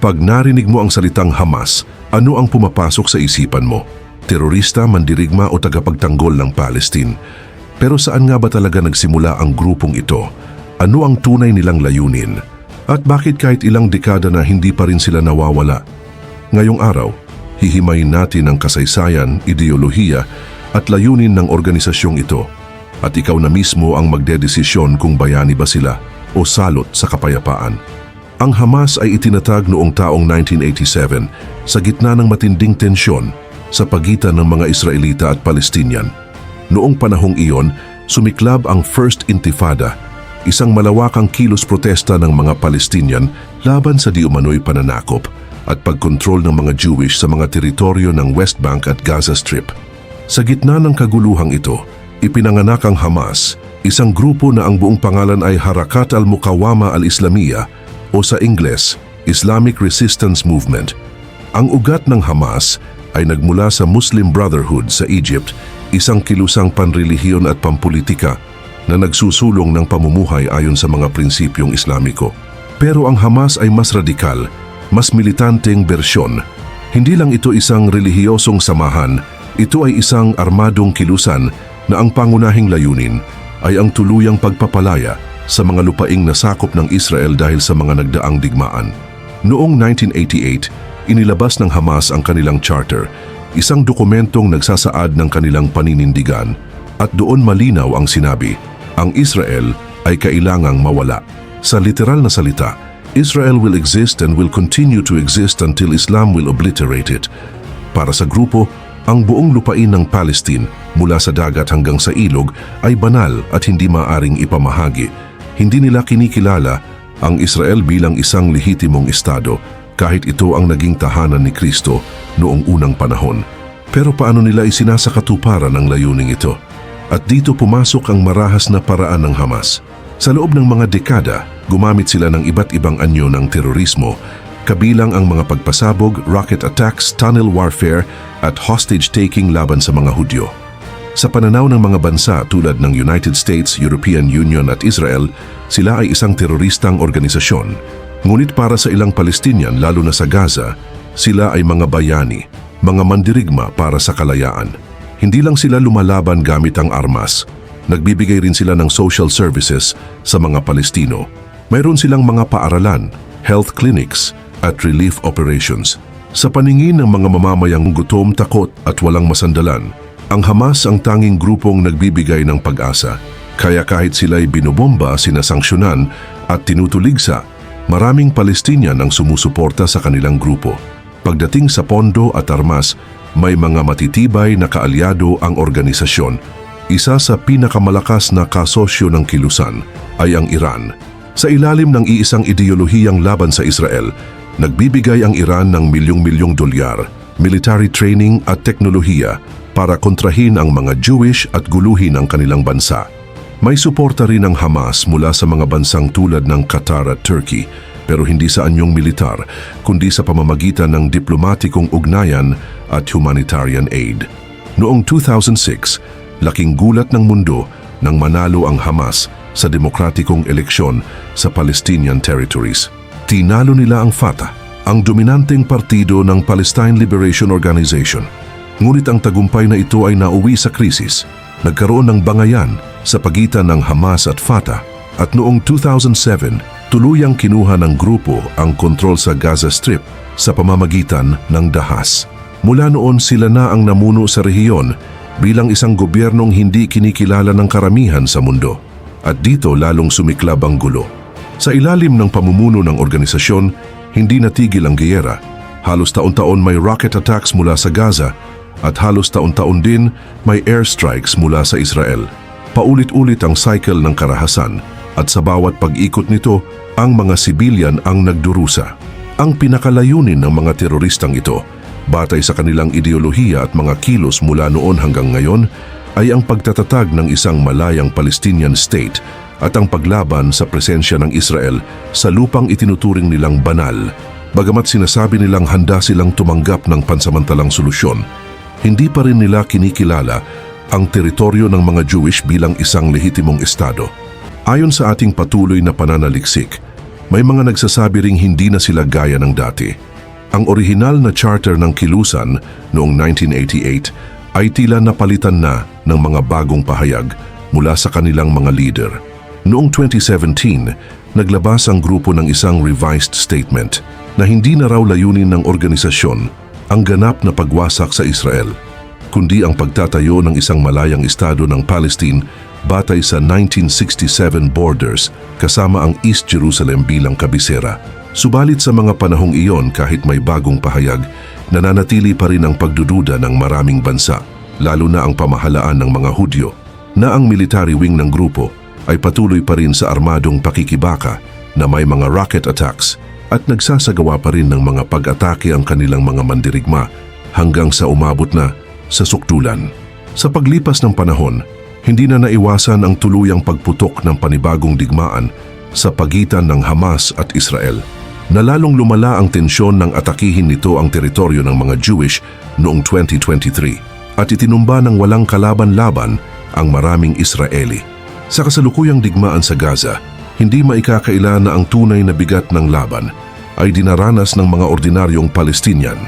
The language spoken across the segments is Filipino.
Kapag narinig mo ang salitang Hamas, ano ang pumapasok sa isipan mo? Terorista, mandirigma o tagapagtanggol ng Palestine? Pero saan nga ba talaga nagsimula ang grupong ito? Ano ang tunay nilang layunin? At bakit kahit ilang dekada na hindi pa rin sila nawawala? Ngayong araw, hihimayin natin ang kasaysayan, ideolohiya at layunin ng organisasyong ito. At ikaw na mismo ang magdedesisyon kung bayani ba sila o salot sa kapayapaan. Ang Hamas ay itinatag noong taong 1987 sa gitna ng matinding tensyon sa pagitan ng mga Israelita at Palestinian. Noong panahong iyon, sumiklab ang First Intifada, isang malawakang kilos protesta ng mga Palestinian laban sa di umano'y pananakop at pagkontrol ng mga Jewish sa mga teritoryo ng West Bank at Gaza Strip. Sa gitna ng kaguluhang ito, ipinanganak ang Hamas, isang grupo na ang buong pangalan ay Harakat al-Mukawama al-Islamiyah o sa Ingles, Islamic Resistance Movement. Ang ugat ng Hamas ay nagmula sa Muslim Brotherhood sa Egypt, isang kilusang panrelihiyon at pampolitika na nagsusulong ng pamumuhay ayon sa mga prinsipyong Islamiko. Pero ang Hamas ay mas radikal, mas militanteng bersyon. Hindi lang ito isang relihiyosong samahan, ito ay isang armadong kilusan na ang pangunahing layunin ay ang tuluyang pagpapalaya sa mga lupaing nasakop ng Israel dahil sa mga nagdaang digmaan. Noong 1988, inilabas ng Hamas ang kanilang charter, isang dokumentong nagsasaad ng kanilang paninindigan at doon malinaw ang sinabi, ang Israel ay kailangang mawala. Sa literal na salita, Israel will exist and will continue to exist until Islam will obliterate it. Para sa grupo, ang buong lupain ng Palestine mula sa dagat hanggang sa ilog ay banal at hindi maaring ipamahagi. Hindi nila kinikilala ang Israel bilang isang lehitimong estado kahit ito ang naging tahanan ni Kristo noong unang panahon. Pero paano nila isinasakatuparan ang layuning ito? At dito pumasok ang marahas na paraan ng Hamas. Sa loob ng mga dekada, gumamit sila ng iba't ibang anyo ng terorismo, kabilang ang mga pagpasabog, rocket attacks, tunnel warfare at hostage-taking laban sa mga Hudyo. Sa pananaw ng mga bansa tulad ng United States, European Union at Israel, sila ay isang teroristang organisasyon. Ngunit para sa ilang Palestinian, lalo na sa Gaza, sila ay mga bayani, mga mandirigma para sa kalayaan. Hindi lang sila lumalaban gamit ang armas, nagbibigay rin sila ng social services sa mga Palestino. Mayroon silang mga paaralan, health clinics at relief operations. Sa paningin ng mga mamamayang gutom, takot at walang masandalan, ang Hamas ang tanging grupong nagbibigay ng pag-asa. Kaya kahit sila'y binobomba, sinasanksyonan at tinutuligsa, maraming Palestinian ang sumusuporta sa kanilang grupo. Pagdating sa pondo at armas, may mga matitibay na kaalyado ang organisasyon. Isa sa pinakamalakas na kasosyo ng kilusan ay ang Iran. Sa ilalim ng iisang ideolohiyang laban sa Israel, nagbibigay ang Iran ng milyong-milyong dolyar, military training at teknolohiya para kontrahin ang mga Jewish at guluhin ang kanilang bansa. May suporta rin ang Hamas mula sa mga bansang tulad ng Qatar at Turkey pero hindi sa anyong militar kundi sa pamamagitan ng diplomatikong ugnayan at humanitarian aid. Noong 2006, laking gulat ng mundo nang manalo ang Hamas sa demokratikong eleksyon sa Palestinian territories. Tinalo nila ang Fatah, ang dominanteng partido ng Palestine Liberation Organization. Ngunit ang tagumpay na ito ay nauwi sa krisis. Nagkaroon ng bangayan sa pagitan ng Hamas at Fatah at noong 2007, tuluyang kinuha ng grupo ang kontrol sa Gaza Strip sa pamamagitan ng dahas. Mula noon sila na ang namuno sa rehiyon bilang isang gobyernong hindi kinikilala ng karamihan sa mundo. At dito lalong sumiklab ang gulo. Sa ilalim ng pamumuno ng organisasyon, hindi natigil ang giyera. Halos taon-taon may rocket attacks mula sa Gaza at halos taon-taon din may airstrikes mula sa Israel. Paulit-ulit ang cycle ng karahasan at sa bawat pag-ikot nito, ang mga sibilyan ang nagdurusa. Ang pinakalayunin ng mga teroristang ito, batay sa kanilang ideolohiya at mga kilos mula noon hanggang ngayon, ay ang pagtatatag ng isang malayang Palestinian state at ang paglaban sa presensya ng Israel sa lupang itinuturing nilang banal. Bagamat sinasabi nilang handa silang tumanggap ng pansamantalang solusyon, hindi pa rin nila kinikilala ang teritoryo ng mga Jewish bilang isang lehitimong estado. Ayon sa ating patuloy na pananaliksik, May mga nagsasabi ring hindi na sila gaya ng dati. Ang orihinal na charter ng Kilusan noong 1988 ay tila napalitan na ng mga bagong pahayag mula sa kanilang mga leader. Noong 2017, naglabas ang grupo ng isang revised statement na hindi na raw layunin ng organisasyon ang ganap na pagwasak sa Israel, kundi ang pagtatayo ng isang malayang estado ng Palestine batay sa 1967 borders kasama ang East Jerusalem bilang kabisera. Subalit sa mga panahong iyon kahit may bagong pahayag, nananatili pa rin ang pagdududa ng maraming bansa, lalo na ang pamahalaan ng mga Hudyo, na ang military wing ng grupo ay patuloy pa rin sa armadong pakikibaka na may mga rocket attacks at nagsasagawa pa rin ng mga pag-atake ang kanilang mga mandirigma hanggang sa umabot na sa sukdulan. Sa paglipas ng panahon, hindi na naiwasan ang tuluyang pagputok ng panibagong digmaan sa pagitan ng Hamas at Israel na lalong lumala ang tensyon ng atakihin nito ang teritoryo ng mga Jewish noong 2023 at itinumba ng walang kalaban-laban ang maraming Israeli. Sa kasalukuyang digmaan sa Gaza, hindi maikakaila na ang tunay na bigat ng laban ay dinaranas ng mga ordinaryong Palestinian.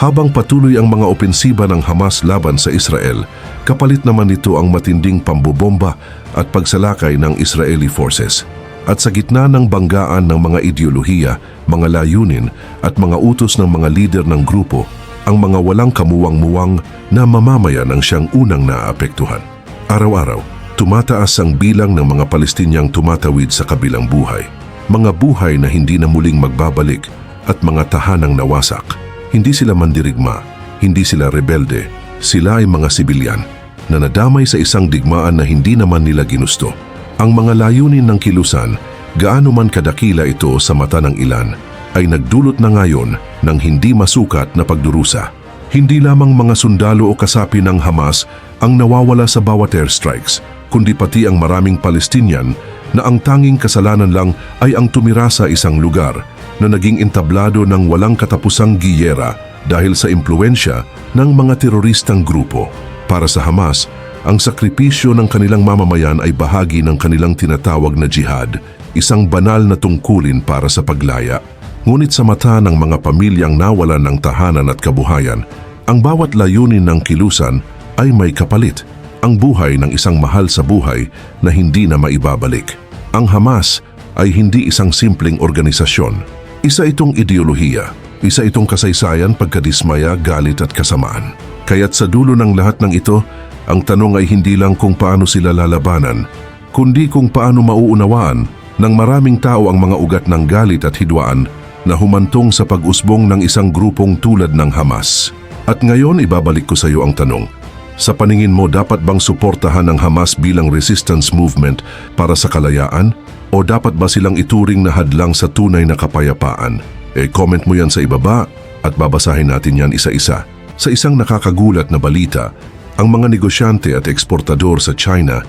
Habang patuloy ang mga opensiba ng Hamas laban sa Israel, kapalit naman nito ang matinding pambobomba at pagsalakay ng Israeli forces. At sa gitna ng banggaan ng mga ideolohiya, mga layunin at mga utos ng mga lider ng grupo, ang mga walang kamuwang-muwang na mamamayan ang siyang unang naapektuhan. Araw-araw, tumataas ang bilang ng mga Palestinyang tumatawid sa kabilang buhay. Mga buhay na hindi na muling magbabalik at mga tahanang nawasak. Hindi sila mandirigma, hindi sila rebelde, sila ay mga sibilyan na nadamay sa isang digmaan na hindi naman nila ginusto. Ang mga layunin ng kilusan, gaano man kadakila ito sa mata ng ilan, ay nagdulot na ngayon ng hindi masukat na pagdurusa. Hindi lamang mga sundalo o kasapi ng Hamas ang nawawala sa bawat airstrikes, kundi pati ang maraming Palestinian na ang tanging kasalanan lang ay ang tumira sa isang lugar na naging entablado ng walang katapusang giyera dahil sa impluensya ng mga teroristang grupo. Para sa Hamas, ang sakripisyo ng kanilang mamamayan ay bahagi ng kanilang tinatawag na jihad, isang banal na tungkulin para sa paglaya. Ngunit sa mata ng mga pamilyang nawalan ng tahanan at kabuhayan, ang bawat layunin ng kilusan ay may kapalit. Ang buhay ng isang mahal sa buhay na hindi na maibabalik. Ang Hamas ay hindi isang simpleng organisasyon. Isa itong ideolohiya, isa itong kasaysayan, pagkadismaya, galit at kasamaan. Kaya't sa dulo ng lahat ng ito, ang tanong ay hindi lang kung paano sila lalabanan, kundi kung paano mauunawaan ng maraming tao ang mga ugat ng galit at hidwaan na humantong sa pag-usbong ng isang grupong tulad ng Hamas. At ngayon ibabalik ko sa iyo ang tanong, sa paningin mo dapat bang suportahan ng Hamas bilang resistance movement para sa kalayaan o dapat ba silang ituring na hadlang sa tunay na kapayapaan? E comment mo yan sa ibaba at babasahin natin yan isa-isa. Sa isang nakakagulat na balita, ang mga negosyante at eksportador sa China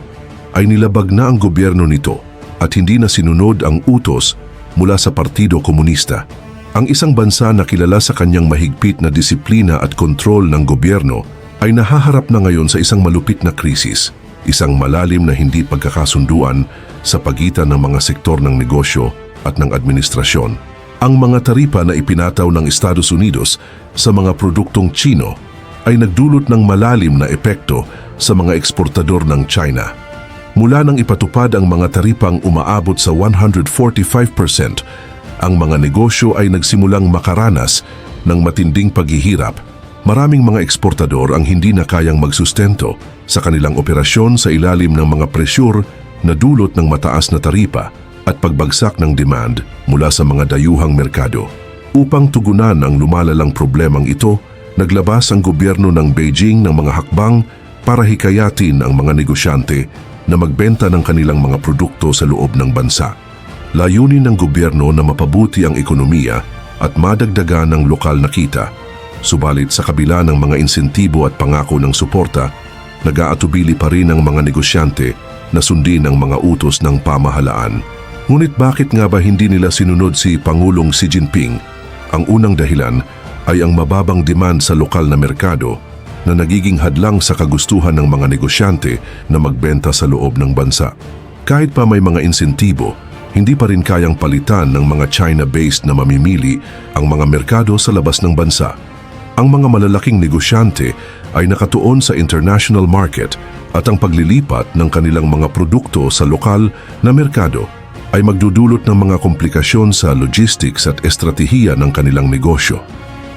ay nilabag na ang gobyerno nito at hindi na sinunod ang utos mula sa Partido Komunista. Ang isang bansa na kilala sa kanyang mahigpit na disiplina at kontrol ng gobyerno ay nahaharap na ngayon sa isang malupit na krisis, isang malalim na hindi pagkakasunduan sa pagitan ng mga sektor ng negosyo at ng administrasyon. Ang mga taripa na ipinataw ng Estados Unidos sa mga produktong Chino ay nagdulot ng malalim na epekto sa mga eksportador ng China. Mula nang ipatupad ang mga taripang umaabot sa 145%, ang mga negosyo ay nagsimulang makaranas ng matinding paghihirap. Maraming mga eksportador ang hindi na kayang magsustento sa kanilang operasyon sa ilalim ng mga presyur na dulot ng mataas na taripa at pagbagsak ng demand mula sa mga dayuhang merkado. Upang tugunan ang lumalalang problemang ito, naglabas ang gobyerno ng Beijing ng mga hakbang para hikayatin ang mga negosyante na magbenta ng kanilang mga produkto sa loob ng bansa. Layunin ng gobyerno na mapabuti ang ekonomiya at madagdagan ng lokal na kita. Subalit sa kabila ng mga insentibo at pangako ng suporta, nag-aatubili pa rin ang mga negosyante na sundin ang mga utos ng pamahalaan. Ngunit bakit nga ba hindi nila sinunod si Pangulong Xi Jinping? Ang unang dahilan ay ang mababang demand sa lokal na merkado na nagiging hadlang sa kagustuhan ng mga negosyante na magbenta sa loob ng bansa. Kahit pa may mga insentibo, hindi pa rin kayang palitan ng mga China-based na mamimili ang mga merkado sa labas ng bansa. Ang mga malalaking negosyante ay nakatuon sa international market at ang paglilipat ng kanilang mga produkto sa lokal na merkado ay magdudulot ng mga komplikasyon sa logistics at estratehiya ng kanilang negosyo.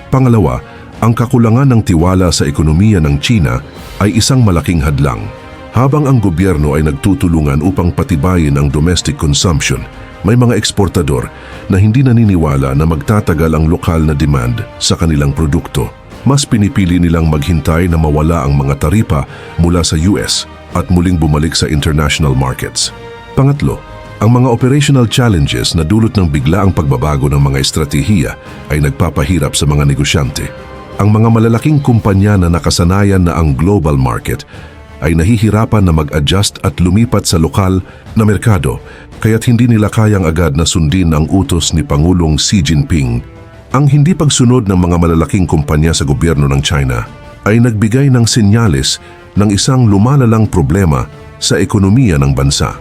Pangalawa, ang kakulangan ng tiwala sa ekonomiya ng China ay isang malaking hadlang. Habang ang gobyerno ay nagtutulungan upang patibayin ang domestic consumption, may mga eksportador na hindi naniniwala na magtatagal ang lokal na demand sa kanilang produkto. Mas pinipili nilang maghintay na mawala ang mga taripa mula sa US at muling bumalik sa international markets. Pangatlo, ang mga operational challenges na dulot ng biglaang pagbabago ng mga estratehiya ay nagpapahirap sa mga negosyante. Ang mga malalaking kumpanya na nakasanayan na ang global market ay nahihirapan na mag-adjust at lumipat sa lokal na merkado kaya't hindi nila kayang agad na sundin ang utos ni Pangulong Xi Jinping. Ang hindi pagsunod ng mga malalaking kumpanya sa gobyerno ng China ay nagbigay ng senyales ng isang lumalalang problema sa ekonomiya ng bansa.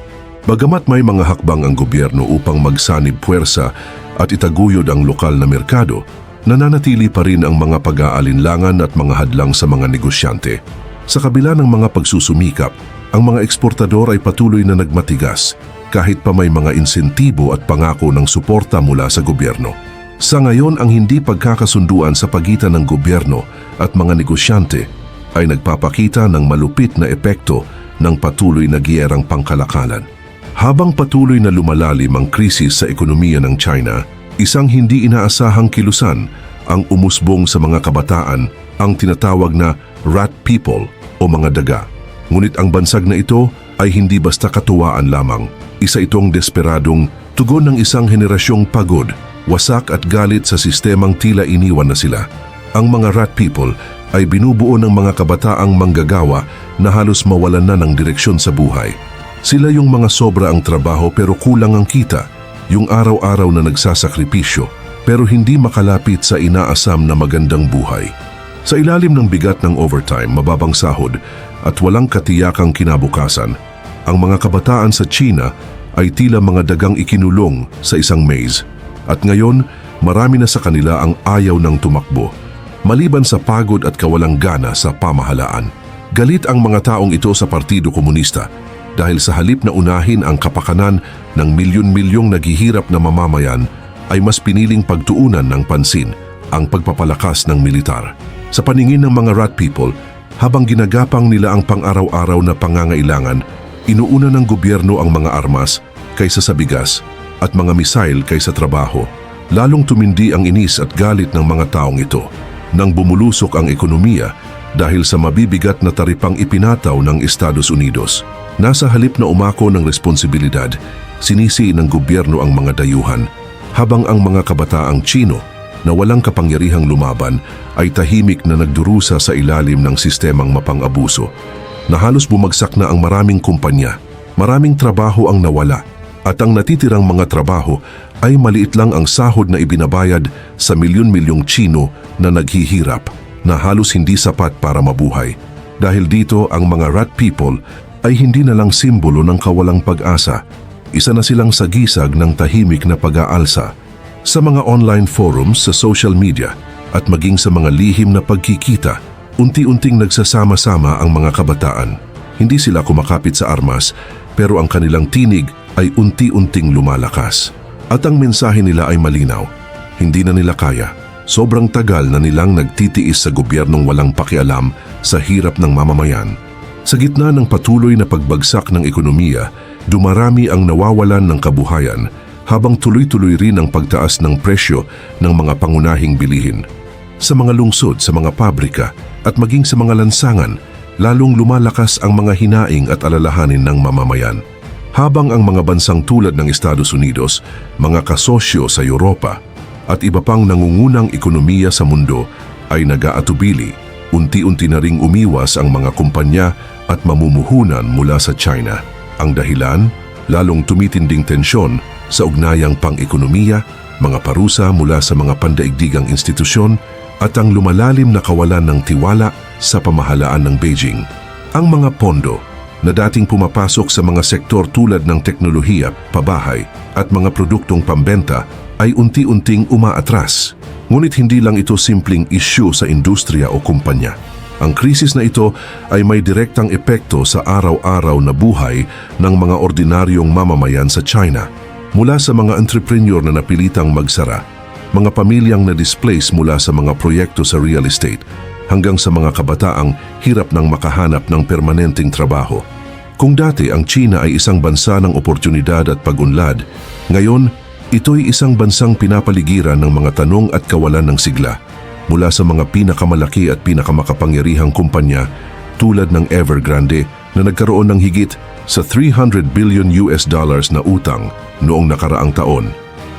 Bagamat may mga hakbang ang gobyerno upang magsanib puwersa at itaguyod ang lokal na merkado, nananatili pa rin ang mga pag-aalinlangan at mga hadlang sa mga negosyante. Sa kabila ng mga pagsusumikap, ang mga eksportador ay patuloy na nagmatigas kahit pa may mga insentibo at pangako ng suporta mula sa gobyerno. Sa ngayon, ang hindi pagkakasunduan sa pagitan ng gobyerno at mga negosyante ay nagpapakita ng malupit na epekto ng patuloy na giyerang pangkalakalan. Habang patuloy na lumalalim ang krisis sa ekonomiya ng China, isang hindi inaasahang kilusan ang umusbong sa mga kabataan ang tinatawag na rat people o mga daga. Ngunit ang bansag na ito ay hindi basta katuwaan lamang. Isa itong desperadong tugon ng isang henerasyong pagod, wasak at galit sa sistemang tila iniwan na sila. Ang mga rat people ay binubuo ng mga kabataang manggagawa na halos mawalan na ng direksyon sa buhay. Sila yung mga sobra ang trabaho pero kulang ang kita, yung araw-araw na nagsasakripisyo pero hindi makalapit sa inaasam na magandang buhay. Sa ilalim ng bigat ng overtime, mababang sahod at walang katiyakang kinabukasan, ang mga kabataan sa China ay tila mga dagang ikinulong sa isang maze. At ngayon, marami na sa kanila ang ayaw ng tumakbo. Maliban sa pagod at kawalang gana sa pamahalaan. Galit ang mga taong ito sa Partido Komunista dahil sa halip na unahin ang kapakanan ng milyon-milyong naghihirap na mamamayan ay mas piniling pagtuunan ng pansin ang pagpapalakas ng militar. Sa paningin ng mga rat people, habang ginagapang nila ang pang-araw-araw na pangangailangan, inuuna ng gobyerno ang mga armas kaysa sa bigas at mga misail kaysa trabaho. Lalong tumindi ang inis at galit ng mga taong ito nang bumulusok ang ekonomiya dahil sa mabibigat na taripang ipinataw ng Estados Unidos. Nasa halip na umako ng responsibilidad, sinisi ng gobyerno ang mga dayuhan, habang ang mga kabataang Chino na walang kapangyarihang lumaban ay tahimik na nagdurusa sa ilalim ng sistemang mapang-abuso na halos bumagsak na ang maraming kumpanya, maraming trabaho ang nawala at ang natitirang mga trabaho ay maliit lang ang sahod na ibinabayad sa milyon-milyong Chino na naghihirap na halos hindi sapat para mabuhay. Dahil dito ang mga rat people ay hindi na lang simbolo ng kawalang pag-asa, isa na silang sagisag ng tahimik na pag-aalsa sa mga online forums sa social media at maging sa mga lihim na pagkikita, unti-unting nagsasama-sama ang mga kabataan. Hindi sila kumakapit sa armas, pero ang kanilang tinig ay unti-unting lumalakas. At ang mensahe nila ay malinaw. Hindi na nila kaya. Sobrang tagal na nilang nagtitiis sa gobyernong walang pakialam sa hirap ng mamamayan. Sa gitna ng patuloy na pagbagsak ng ekonomiya, dumarami ang nawawalan ng kabuhayan habang tuloy-tuloy rin ang pagtaas ng presyo ng mga pangunahing bilihin. Sa mga lungsod, sa mga pabrika at maging sa mga lansangan, lalong lumalakas ang mga hinaing at alalahanin ng mamamayan. Habang ang mga bansang tulad ng Estados Unidos, mga kasosyo sa Europa at iba pang nangungunang ekonomiya sa mundo ay nag-aatubili, unti-unti na ring umiwas ang mga kumpanya at mamumuhunan mula sa China. Ang dahilan, lalong tumitinding tensyon sa ugnayang pang-ekonomiya, mga parusa mula sa mga pandaigdigang institusyon at ang lumalalim na kawalan ng tiwala sa pamahalaan ng Beijing. Ang mga pondo, na dating pumapasok sa mga sektor tulad ng teknolohiya, pabahay at mga produktong pambenta ay unti-unting umaatras. Ngunit hindi lang ito simpleng issue sa industriya o kumpanya. Ang krisis na ito ay may direktang epekto sa araw-araw na buhay ng mga ordinaryong mamamayan sa China. Mula sa mga entrepreneur na napilitang magsara, mga pamilyang na-displace mula sa mga proyekto sa real estate, hanggang sa mga kabataang hirap ng makahanap ng permanenteng trabaho. Kung dati ang China ay isang bansa ng oportunidad at pag-unlad, ngayon ito'y isang bansang pinapaligiran ng mga tanong at kawalan ng sigla mula sa mga pinakamalaki at pinakamakapangyarihang kumpanya tulad ng Evergrande na nagkaroon ng higit sa 300 billion US dollars na utang noong nakaraang taon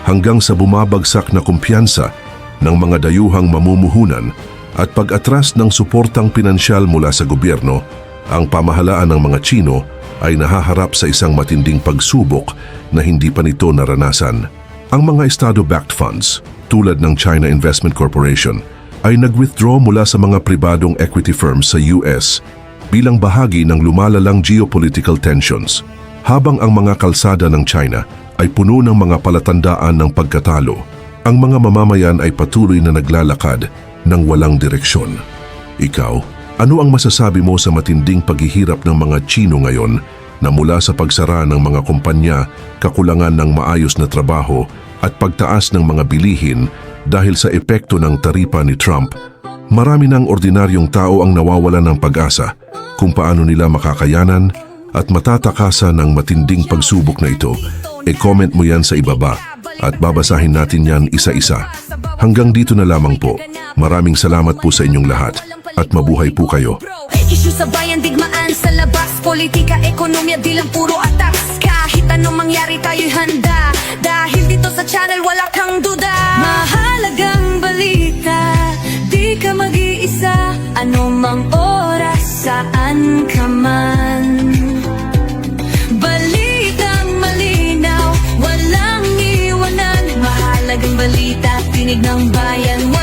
hanggang sa bumabagsak na kumpiyansa ng mga dayuhang mamumuhunan at pag-atras ng suportang pinansyal mula sa gobyerno, ang pamahalaan ng mga Chino ay nahaharap sa isang matinding pagsubok na hindi pa nito naranasan. Ang mga Estado-backed funds, tulad ng China Investment Corporation, ay nag-withdraw mula sa mga pribadong equity firms sa US bilang bahagi ng lumalalang geopolitical tensions, habang ang mga kalsada ng China ay puno ng mga palatandaan ng pagkatalo. Ang mga mamamayan ay patuloy na naglalakad ng walang direksyon. Ikaw, ano ang masasabi mo sa matinding paghihirap ng mga Chino ngayon na mula sa pagsara ng mga kumpanya, kakulangan ng maayos na trabaho at pagtaas ng mga bilihin dahil sa epekto ng taripa ni Trump, marami ng ordinaryong tao ang nawawalan ng pag-asa kung paano nila makakayanan at matatakasan ng matinding pagsubok na ito. E-comment mo yan sa ibaba at babasahin natin yan isa-isa. Hanggang dito na lamang po. Maraming salamat po sa inyong lahat at mabuhay po kayo. Issue sa bayan, digmaan sa labas Politika, ekonomiya, di lang puro atas Kahit anong mangyari tayo'y handa Dahil dito sa channel wala kang duda Mahalagang balita Di ka mag-iisa Ano mang oras, saan ka man balita, tinig ng bayan